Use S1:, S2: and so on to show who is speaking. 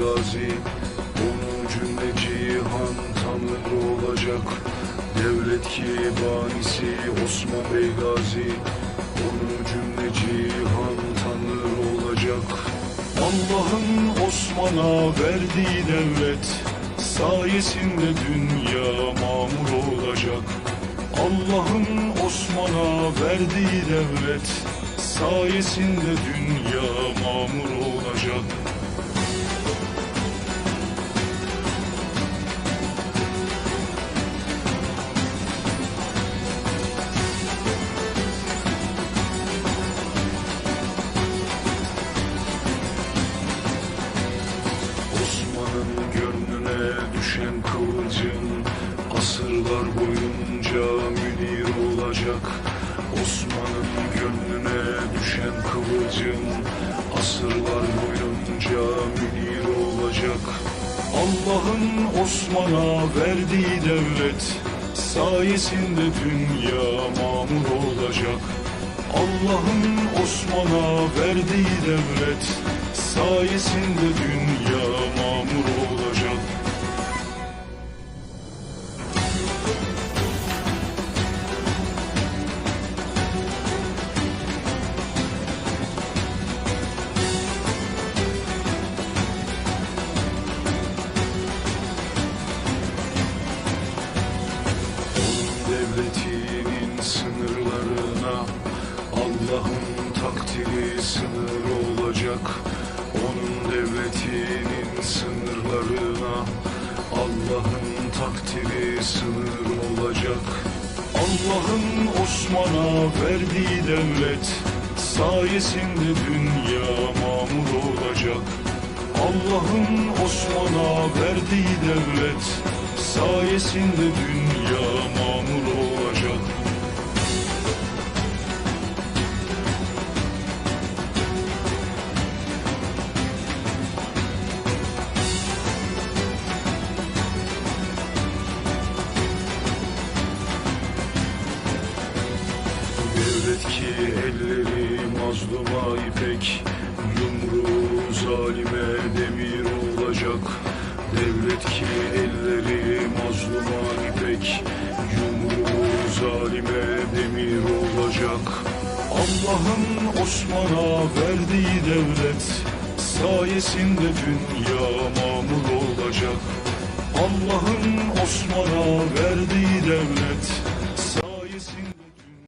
S1: gazi Onu cümle cihan tanrı olacak. Devlet ki banisi Osman Bey gazi Onu cümle cihan tanrı olacak. Allah'ın Osman'a verdiği devlet Sayesinde dünya mamur olacak. Allah'ın Osman'a verdiği devlet Sayesinde dünya düşen kıvılcım Asırlar boyunca münir olacak. Osman'ın gönlüne düşen kıvılcım Asırlar boyunca münir olacak. Allah'ın Osman'a verdiği devlet Sayesinde dünya mamur olacak. Allah'ın Osman'a verdiği devlet sayesinde dünya mamur sınırlarına Allah'ın takdiri sınır olacak Onun devletinin sınırlarına Allah'ın takdiri sınır olacak Allah'ın Osman'a verdiği devlet Sayesinde dünya mamur olacak Allah'ın Osman'a verdiği devlet sayesinde dünya mamur olacak. Devlet ki elleri mazluma ipek Yumruğu zalime demir olacak. Devlet ki elleri mazluma ipek Yumruğu zalime demir olacak. Allah'ın Osman'a verdiği devlet Sayesinde dünya mamur olacak. Allah'ın Osman'a verdiği devlet